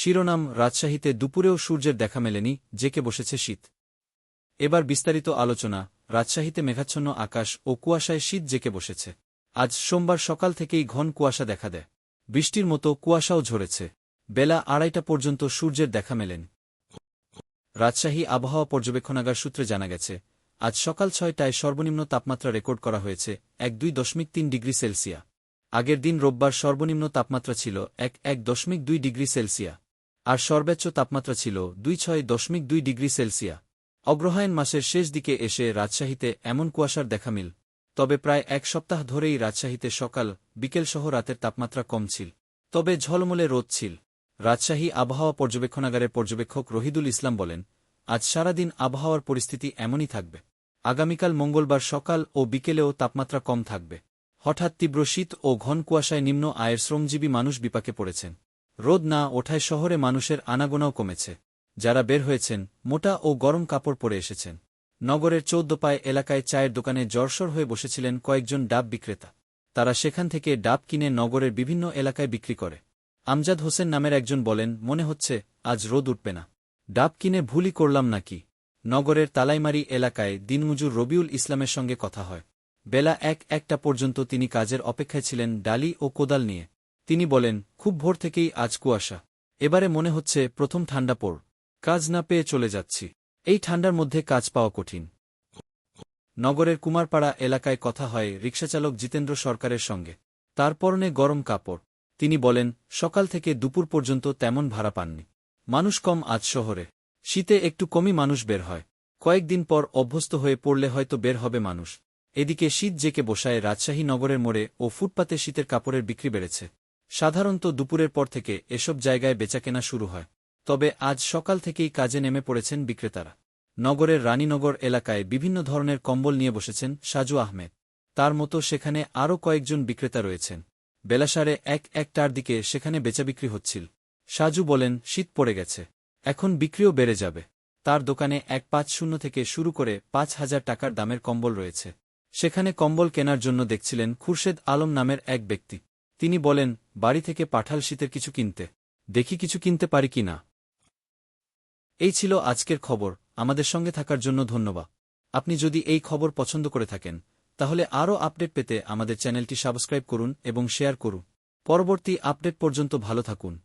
শিরোনাম রাজশাহীতে দুপুরেও সূর্যের দেখা মেলেনি, জেকে বসেছে শীত। এবার বিস্তারিত আলোচনা, রাজশাহীতে মেঘাচ্ছন্ন আকাশ ও কুয়াশায় শীত জেকে বসেছে। আজ সোমবার সকাল থেকেই ঘন কুয়াশা দেখা দেয়। বৃষ্টির মতো কুয়াশাও ঝরেছে। বেলা আড়াইটা পর্যন্ত সূর্যের দেখা মেলেন। রাজশাহী আবহাওয়া পর্যবেক্ষণাগার সূত্রে জানা গেছে, আজ সকাল ছয়টায় সর্বনিম্ন তাপমাত্রা রেকর্ড করা হয়েছে এক দুই দশমিক তিন ডিগ্রি সেলসিয়া আগের দিন রোববার সর্বনিম্ন তাপমাত্রা ছিল এক এক দশমিক দুই ডিগ্রি সেলসিয়া আর সর্বোচ্চ তাপমাত্রা ছিল দুই ছয় দশমিক দুই ডিগ্রি সেলসিয়া অগ্রহায়ণ মাসের শেষ দিকে এসে রাজশাহীতে এমন কুয়াশার দেখা মিল, তবে প্রায় এক সপ্তাহ ধরেই রাজশাহীতে সকাল বিকেলসহ রাতের তাপমাত্রা কম ছিল। তবে ঝলমলে রোদ ছিল। রাজশাহী আবহাওয়া পর্যবেক্ষণাগারের পর্যবেক্ষক রহিদুল ইসলাম বলেন, আজ সারাদিন আবহাওয়ার পরিস্থিতি এমনই থাকবে। আগামীকাল মঙ্গলবার সকাল ও বিকেলেও তাপমাত্রা কম থাকবে। হঠাৎ তীব্র শীত ও ঘন কুয়াশায় নিম্ন আয়ের শ্রমজীবী মানুষ বিপাকে পড়েছেন। রোদ না ওঠায় শহরে মানুষের আনাগোনাও কমেছে। যারা বের হয়েছেন, মোটা ও গরম কাপড় পরে এসেছেন। নগরের চৌদ্দপায় এলাকায় চায়ের দোকানে জরসর হয়ে বসেছিলেন কয়েকজন ডাব বিক্রেতা। তারা সেখান থেকে ডাব কিনে নগরের বিভিন্ন এলাকায় বিক্রি করে। আমজাদ হোসেন নামের একজন বলেন, মনে হচ্ছে, আজ রোদ উঠবে না। ডাব কিনে ভুলই করলাম নাকি? নগরের তালাইমারি এলাকায় দিনমজুর রবিউল ইসলামের সঙ্গে কথা হয়। বেলা এক একটা পর্যন্ত তিনি কাজের অপেক্ষায় ছিলেন ডালি ও কোদাল নিয়ে। তিনি বলেন, খুব ভোর থেকেই আজ কুয়াশা। এবারে মনে হচ্ছে প্রথম ঠান্ডা পড়। কাজ না পেয়ে চলে যাচ্ছি। এই ঠান্ডার মধ্যে কাজ পাওয়া কঠিন। নগরের কুমারপাড়া এলাকায় কথা হয় রিকশাচালক জিতেন্দ্র সরকারের সঙ্গে। তার পরনে গরম কাপড়। তিনি বলেন, সকাল থেকে দুপুর পর্যন্ত তেমন ভাড়া পাননি। মানুষ কম আজ শহরে। শীতে একটু কমই মানুষ বের হয়। কয়েকদিন পর অভ্যস্ত হয়ে পড়লে হয়তো বের হবে মানুষ। এদিকে শীত জেকে বসায় রাজশাহী নগরের মোড়ে ও ফুটপাতে শীতের কাপড়ের বিক্রি বেড়েছে। সাধারণত দুপুরের পর থেকে এসব জায়গায় বেচাকেনা শুরু হয়। তবে আজ সকাল থেকেই কাজে নেমে পড়েছেন বিক্রেতারা। নগরের রানীনগর এলাকায় বিভিন্ন ধরনের কম্বল নিয়ে বসেছেন সাজু আহমেদ। তার মতো সেখানে আরও কয়েকজন বিক্রেতা রয়েছেন। বেলাসারে এক একটার দিকে সেখানে বেচাবিক্রি হচ্ছিল। সাজু বলেন, শীত পড়ে গেছে। এখন বিক্রিও বেড়ে যাবে। তার দোকানে এক পাঁচ শূন্য থেকে শুরু করে পাঁচ হাজার টাকার দামের কম্বল রয়েছে। সেখানে কম্বল কেনার জন্য দেখছিলেন খুরশেদ আলম নামের এক ব্যক্তি। তিনি বলেন, বাড়ি থেকে পাঠাল শীতের কিছু কিনতে। দেখি কিছু কিনতে পারি কি না। এই ছিল আজকের খবর। আমাদের সঙ্গে থাকার জন্য ধন্যবাদ। আপনি যদি এই খবর পছন্দ করে থাকেন, তাহলে আরও আপডেট পেতে আমাদের চ্যানেলটি সাবস্ক্রাইব করুন এবং শেয়ার করুন। পরবর্তী আপডেট পর্যন্ত ভালো থাকুন।